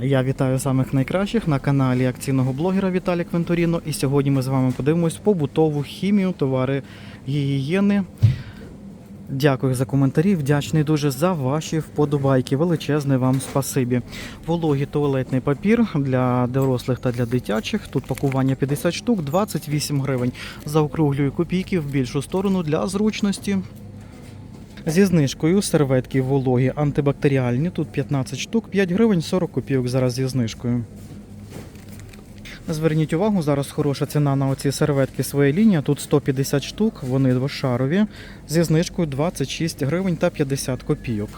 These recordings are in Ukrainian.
Я вітаю самих найкращих на каналі акційного блогера Віталія Квенторіно. І сьогодні ми з вами подивимось побутову хімію, товари гігієни. Дякую за коментарі. Вдячний дуже за ваші вподобайки. Величезне вам спасибі. Вологий туалетний папір для дорослих та для дитячих. Тут пакування 50 штук, 28 гривень. Заокруглюю копійки в більшу сторону для зручності. Зі знижкою серветки вологі антибактеріальні. Тут 15 штук, 5 гривень 40 копійок зараз зі знижкою. Зверніть увагу, зараз хороша ціна на оці серветки своєї лінії. Тут 150 штук, вони двошарові. Зі знижкою 26 гривень та 50 копійок.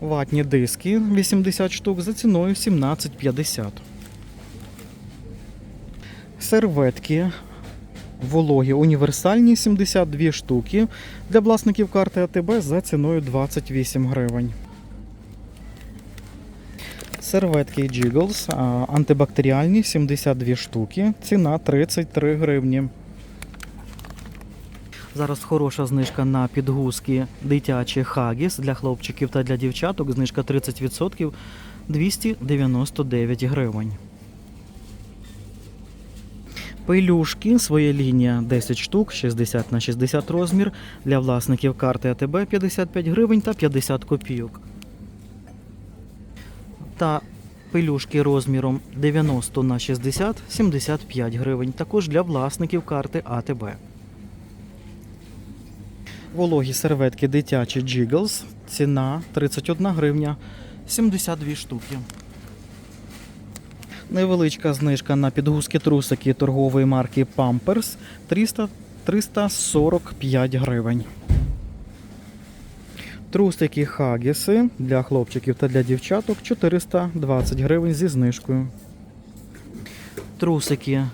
Ватні диски 80 штук за ціною 17,50. Серветки вологі універсальні 72 штуки для власників карти АТБ за ціною 28 гривень. Серветки Jiggles антибактеріальні 72 штуки, ціна 33 гривні. Зараз хороша знижка на підгузки дитячі Хагіс для хлопчиків та для дівчаток. Знижка 30% 299 гривень. Пилюшки, своя лінія 10 штук, 60 на 60 розмір. Для власників карти АТБ 55 гривень та 50 копійок. Та пилюшки розміром 90 на 60 75 гривень. Також для власників карти АТБ. Вологі серветки дитячі Jiggles. Ціна 31 гривня 72 штуки. Невеличка знижка на підгузки трусики торгової марки Pampers 300, 345 гривень. Трусики Хагіси для хлопчиків та для дівчаток 420 гривень зі знижкою. Трусики,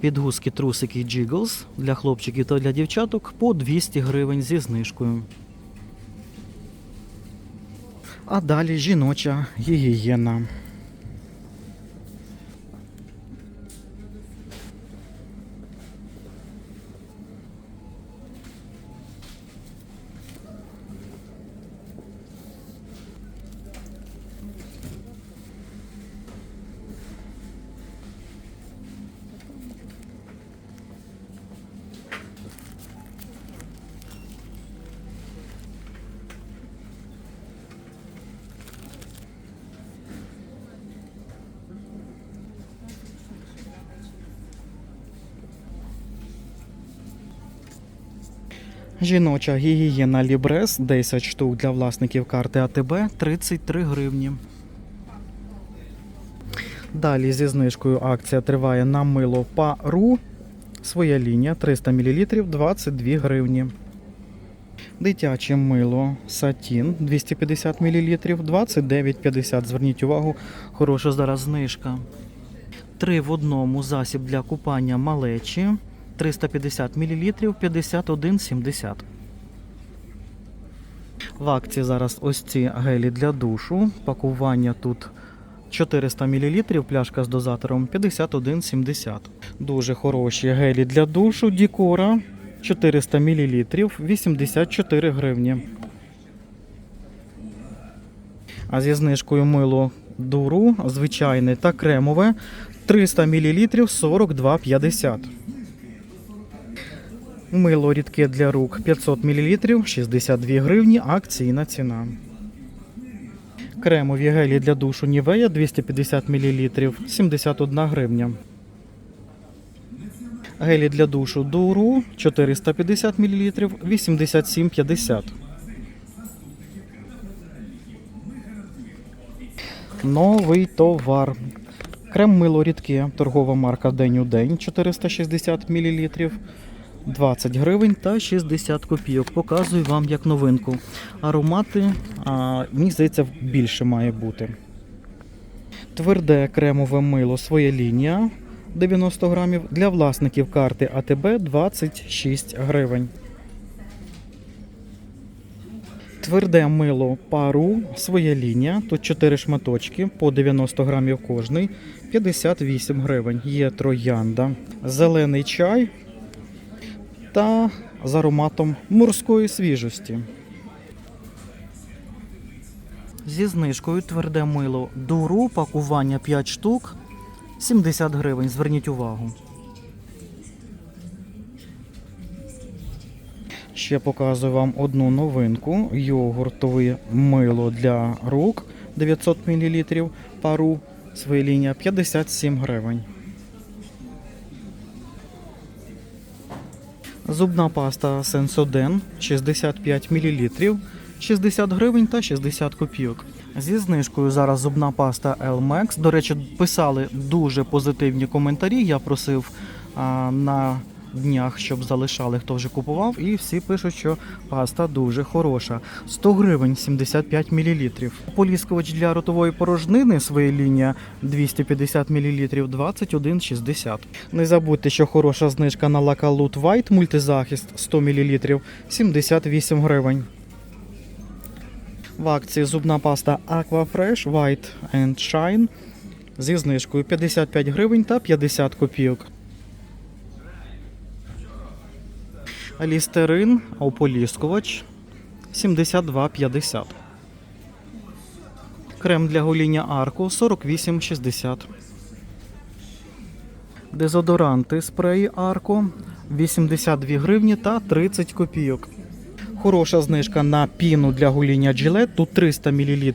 підгузки трусики Jiggles для хлопчиків та для дівчаток по 200 гривень зі знижкою. А далі жіноча гігієна. Жіноча гігієна Лібрес 10 штук для власників карти АТБ 33 гривні. Далі зі знижкою акція триває на мило пару. Своя лінія 300 мл 22 гривні. Дитяче мило Сатін 250 мл 29,50. Зверніть увагу, хороша зараз знижка. Три в одному засіб для купання малечі 350 мл 51,70. В акції зараз ось ці гелі для душу. Пакування тут 400 мл, пляшка з дозатором 51,70. Дуже хороші гелі для душу Дікора 400 мл 84 гривні. А зі знижкою мило дуру звичайне та кремове 300 мл 42,50. Мило рідке для рук 500 мл 62 гривні, акційна ціна. Кремові гелі для душу Нівея 250 мл 71 гривня. Гелі для душу Дуру 450 мл 87,50. Новий товар. Крем мило рідке, торгова марка День у день 460 мл 20 гривень та 60 копійок. Показую вам як новинку. Аромати, а, мені здається, більше має бути. Тверде кремове мило своя лінія 90 грамів. Для власників карти АТБ 26 гривень. Тверде мило пару, своя лінія. Тут 4 шматочки по 90 грамів кожний, 58 гривень. Є троянда, зелений чай та з ароматом морської свіжості. Зі знижкою тверде мило дуру, пакування 5 штук, 70 гривень. Зверніть увагу. Ще показую вам одну новинку: йогуртове мило для рук 900 мл пару. Своя лінія 57 гривень. Зубна паста Сенсоден 65 мл, 60 гривень та 60 копійок. Зі знижкою зараз зубна паста Elmex. До речі, писали дуже позитивні коментарі. Я просив а, на днях, щоб залишали, хто вже купував, і всі пишуть, що паста дуже хороша. 100 гривень 75 мл. Поліскувач для ротової порожнини своя лінія 250 мл 21,60. Не забудьте, що хороша знижка на Лакалут White мультизахист 100 мл 78 гривень. В акції зубна паста Aquafresh White and Shine зі знижкою 55 гривень та 50 копійок. Лістерин, ополіскувач 72,50. Крем для гоління арку 48,60. Дезодоранти спреї арко 82 гривні та 30 копійок. Хороша знижка на піну для гоління Gillette, тут 300 мл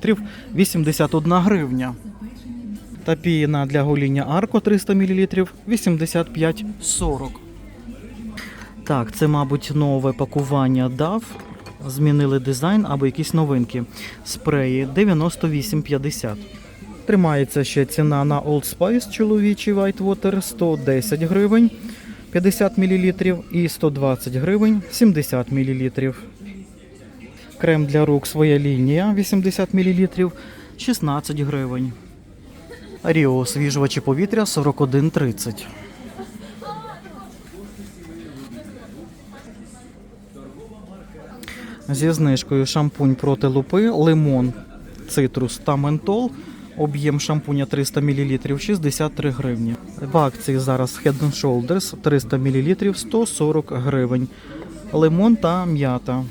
81 гривня. Та піна для гоління арко 300 мл 85,40. Так, це, мабуть, нове пакування DAV. Змінили дизайн або якісь новинки. Спреї 98,50. Тримається ще ціна на Old Spice чоловічий White Water 110 гривень 50 мл і 120 гривень 70 мл. Крем для рук своя лінія 80 мл 16 гривень. Ріо освіжувачі повітря 41,30. Зі знижкою шампунь проти лупи, лимон, цитрус та ментол. Об'єм шампуня 300 мл 63 гривні. В акції зараз Head and Shoulders 300 мл 140 гривень. Лимон та м'ята.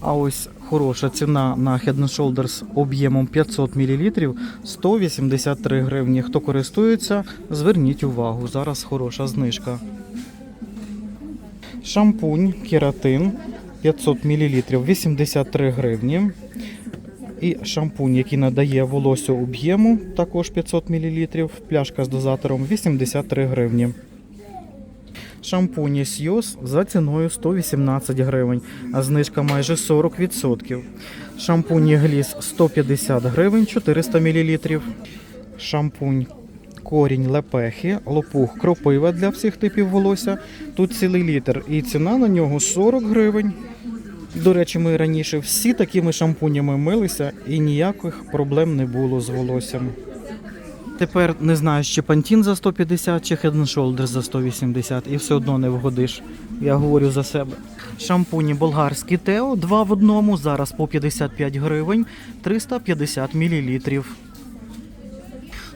А ось хороша ціна на Head and Shoulders об'ємом 500 мл 183 гривні. Хто користується, зверніть увагу. Зараз хороша знижка. Шампунь кератин 500 мл 83 гривні. І шампунь, який надає волосю об'єму, також 500 мл. Пляшка з дозатором 83 гривні. Шампуні Сьюз за ціною 118 гривень, а знижка майже 40%. Шампуні Гліс 150 гривень 400 мл. Шампунь корінь лепехи, лопух кропива для всіх типів волосся. Тут цілий літр і ціна на нього 40 гривень. До речі, ми раніше всі такими шампунями милися і ніяких проблем не було з волоссям. Тепер не знаєш, чи пантін за 150, чи Head Shoulders за 180, і все одно не вгодиш. Я говорю за себе. Шампуні болгарський Тео 2 в одному, зараз по 55 гривень, 350 мл.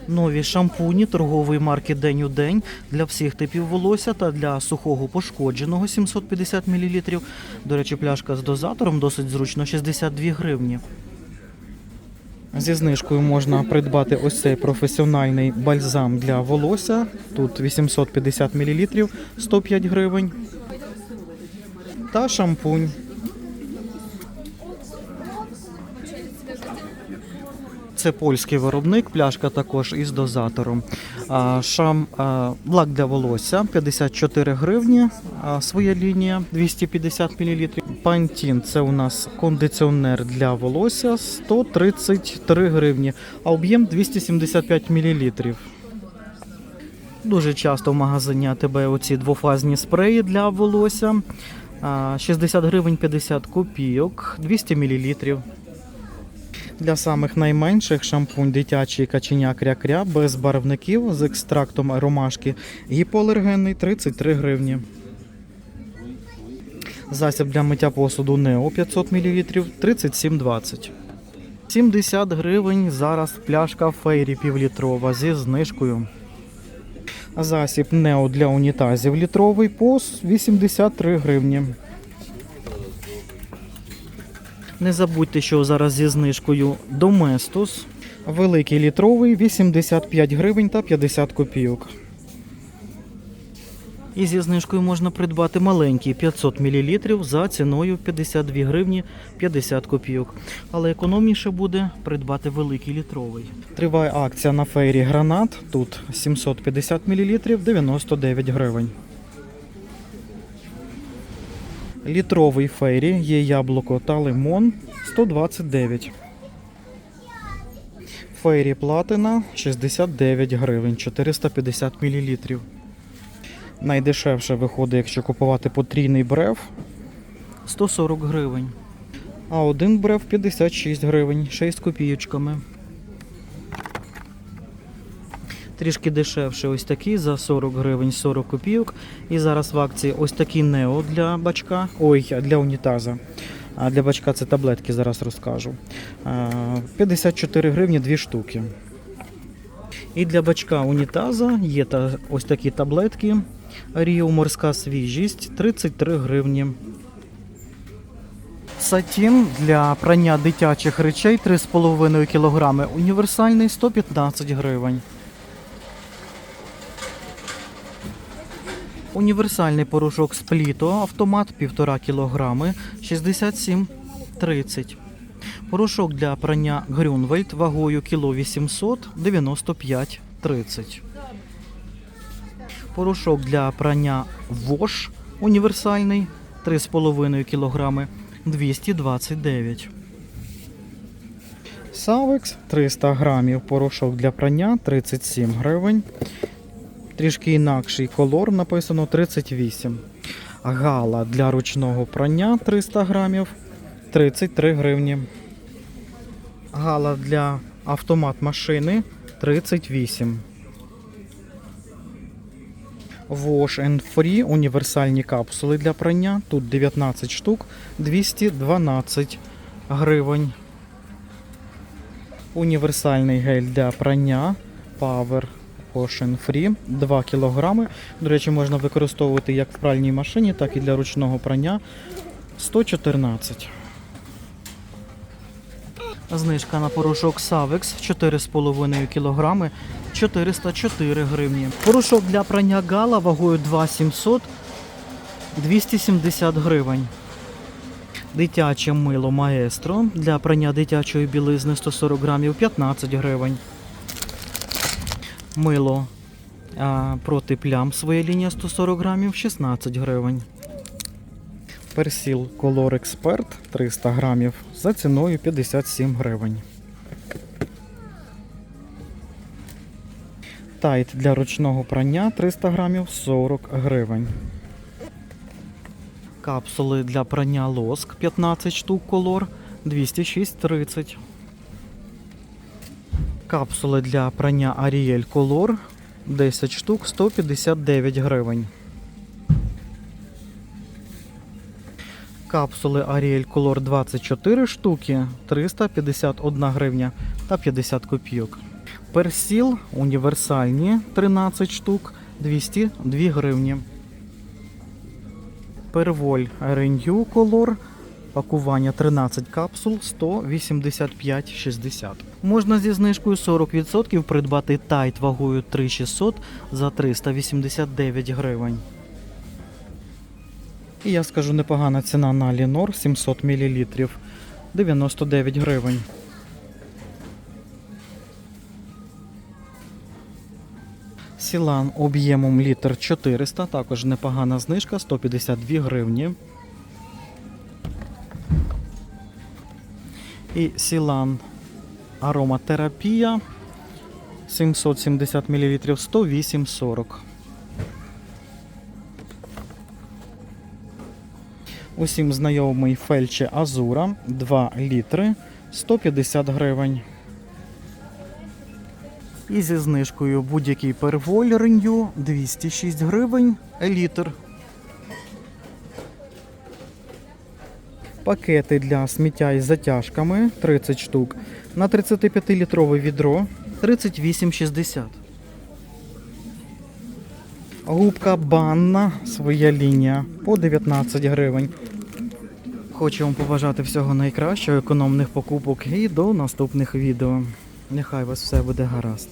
Нові шампуні торгової марки День у день для всіх типів волосся та для сухого пошкодженого 750 мл. До речі, пляшка з дозатором досить зручно 62 гривні. Зі знижкою можна придбати ось цей професіональний бальзам для волосся. Тут 850 мл 105 гривень. Та шампунь. Це польський виробник, пляшка також із дозатором. Шам лак для волосся 54 гривні. Своя лінія 250 мл. Пантін це у нас кондиціонер для волосся 133 гривні, а об'єм 275 мл. Дуже часто в магазині АТБ оці двофазні спреї для волосся. А, 60 гривень 50 копійок, 200 мл. Для самих найменших шампунь дитячий каченя кря-кря без барвників з екстрактом ромашки гіпоалергенний 33 гривні. Засіб для миття посуду Нео 500 мл 37,20. 70 гривень зараз пляшка фейрі півлітрова зі знижкою. Засіб Нео для унітазів літровий по 83 гривні. Не забудьте, що зараз зі знижкою Доместос. Великий літровий 85 гривень та 50 копійок. І зі знижкою можна придбати маленький 500 мл за ціною 52 гривні 50 копійок. Але економніше буде придбати великий літровий. Триває акція на фейрі Гранат. Тут 750 мл 99 гривень. Літровий фейрі є яблуко та лимон 129. Фейрі платина 69 гривень 450 мл. Найдешевше виходить, якщо купувати потрійний брев 140 гривень. А один брев 56 гривень, 6 копійочками. Трішки дешевше ось такий за 40 гривень 40 копійок. І зараз в акції ось такий нео для бачка. Ой, для унітаза. А для бачка це таблетки, зараз розкажу. А, 54 гривні 2 штуки. І для бачка унітаза є та ось такі таблетки. Ріо морська свіжість 33 гривні. Сатін для прання дитячих речей 3,5 кг. Універсальний 115 гривень. Універсальний порошок спліто автомат 1,5 кг 67,30. Порошок для прання Грюнвельд вагою кіло 800 95,30. Порошок для прання Вош універсальний 3,5 кг 229. Савекс 300 грамів. Порошок для прання 37 гривень. Трішки інакший колор написано 38. Гала для ручного прання 300 грамів 33 гривні. Гала для автомат машини 38. Wash and Free універсальні капсули для прання. Тут 19 штук 212 гривень. Універсальний гель для прання Power Ocean Free 2 кг. До речі, можна використовувати як в пральній машині, так і для ручного прання 114. Знижка на порошок Savex 4,5 кг 404 гривні. Порошок для прання гала вагою 2700 270 гривень. Дитяче мило маестро для прання дитячої білизни 140 грамів 15 гривень. Мило проти плям своя лінія 140 грамів 16 гривень. Персіл Color Expert 300 грамів за ціною 57 гривень. Тайт для ручного прання 300 грамів 40 гривень. Капсули для прання лоск 15 штук колор 206,30. Капсули для прання Ariel Color 10 штук 159 гривень. Капсули Ariel Color 24 штуки 351 гривня та 50 копійок. Персіл універсальні 13 штук 202 гривні. Перволь Renew Color пакування 13 капсул 185,60. Можна зі знижкою 40% придбати тайт вагою 3600 за 389 гривень. І я скажу непогана ціна на Лінор 700 мл 99 гривень. Сілан об'ємом літр 400, також непогана знижка 152 гривні. І Сілан ароматерапія 770 мл 108,40. Усім знайомий фельче Азура 2 літри 150 гривень. І зі знижкою будь-який перволь Renew 206 гривень літр. Пакети для сміття із затяжками 30 штук на 35-літрове відро 38,60. Губка банна, своя лінія по 19 гривень. Хочу вам побажати всього найкращого, економних покупок і до наступних відео. Нехай вас все буде гаразд.